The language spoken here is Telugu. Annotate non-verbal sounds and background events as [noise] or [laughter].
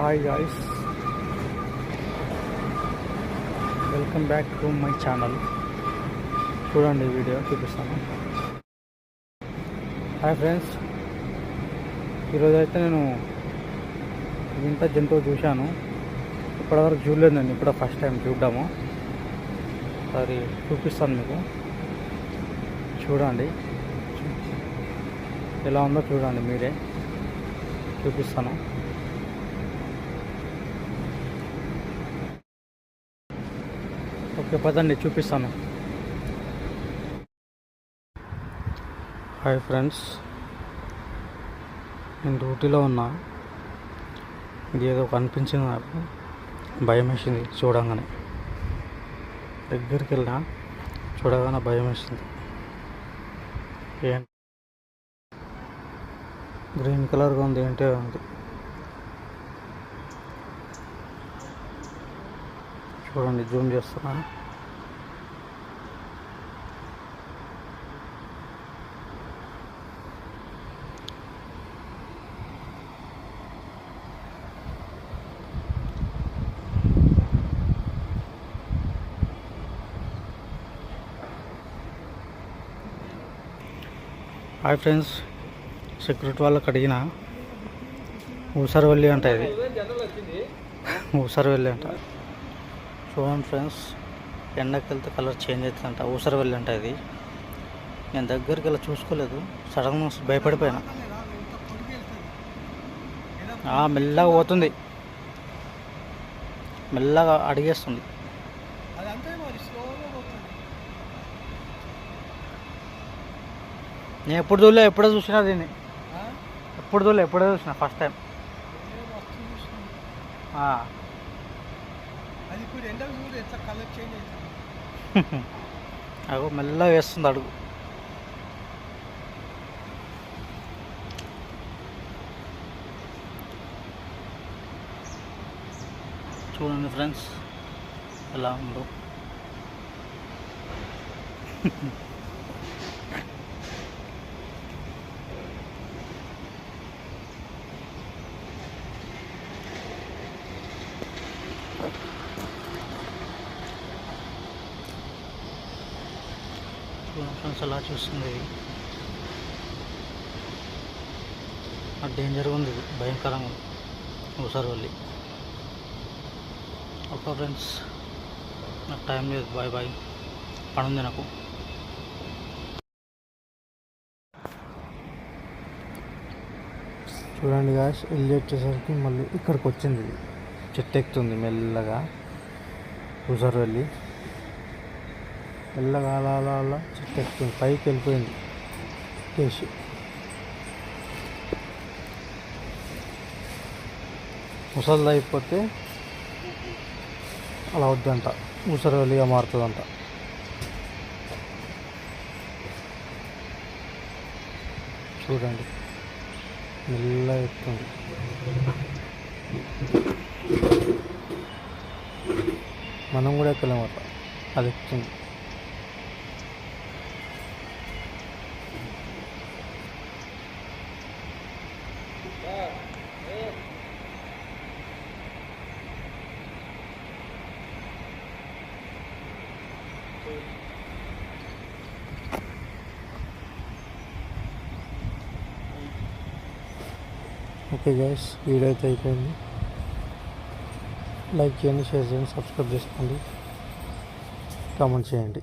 Hi guys welcome back to my channel చూడండి వీడియో చూపిస్తాను. హాయ్ ఫ్రెండ్స్ ఈరోజైతే అయితే నేను వింత జంతువు చూశాను. ఇప్పటివరకు చూడలేదు నేను ఇప్పుడు ఫస్ట్ టైం చూడ్డాము. సరే చూపిస్తాను మీకు. చూడండి. ఎలా ఉందో చూడండి మీరే. చూపిస్తాను. ఓకే పదండి చూపిస్తాను. హాయ్ ఫ్రెండ్స్ నేను డ్యూటీలో ఉన్నా. ఇది ఏదో కనిపించింది నాకు. భయం వేసింది చూడంగానే. దగ్గరికి వెళ్ళినా చూడగానే భయం వేసింది. ఏంటి గ్రీన్ కలర్గా ఉంది ఏంటో ఉంది చూడండి జూమ్ చేస్తున్నాను హాయ్ ఫ్రెండ్స్ సెక్యూరిటీ వాళ్ళకి అడిగిన ఊసరవల్లి అంట ఇది. ఊసరవల్లి అంట. చూడండి ఫ్రెండ్స్ ఎండకి వెళ్తే కలర్ చేంజ్ అవుతుందంట. ఊసరవల్లి అంట ఇది. నేను దగ్గరికి వెళ్ళి చూసుకోలేదు. సడన్గా భయపడిపోయినా. మెల్లగా పోతుంది. మెల్లగా అడిగేస్తుంది అదంతా మరి స్లోగా పోతుంది నేను ఎప్పుడు చూడలే ఎప్పుడో చూసినా దీన్ని? ఎప్పుడు చూడలే ఎప్పుడో చూసిన ఫస్ట్ టైం. అది ఇప్పుడు ఎండలు చూడు ఎట్లా కలర్ చేంజ్ అవుతుంది. [laughs] అగో మెల్లగా వేస్తుంది అడుగు. చూడండి ఫ్రెండ్స్ ఎలా ఉందో. [laughs] ఫ్రెండ్స్ ఎలా చూస్తుంది? ఆ డేంజర్గా ఉంది ఇది భయంకరంగా ఉంది. ఒకసారి వెళ్ళి. ఓకే ఫ్రెండ్స్ నాకు టైం లేదు. బాయ్ బాయ్ పని ఉంది నాకు. చూడండి గాయస్ వెళ్ళి వచ్చేసరికి మళ్ళీ ఇక్కడికి వచ్చింది చెట్టు ఎక్కుతుంది మెల్లగా. హుజర్ వెళ్ళి. మెల్లగా అలా అలా అలా చెట్టు పైకి వెళ్ళిపోయింది. కేసు ముసలిది అయిపోతే అలా వద్దంట. ముసలిగా మారుతుందంట. చూడండి. మెల్లగా ఎక్కుతుంది మనం కూడా ఎక్కలేమట అది ఎక్కుతుంది ఓకే గైస్ వీడియో అయితే అయిపోయింది. లైక్ చేయండి షేర్ చేయండి సబ్స్క్రైబ్ చేసుకోండి. కామెంట్ చేయండి.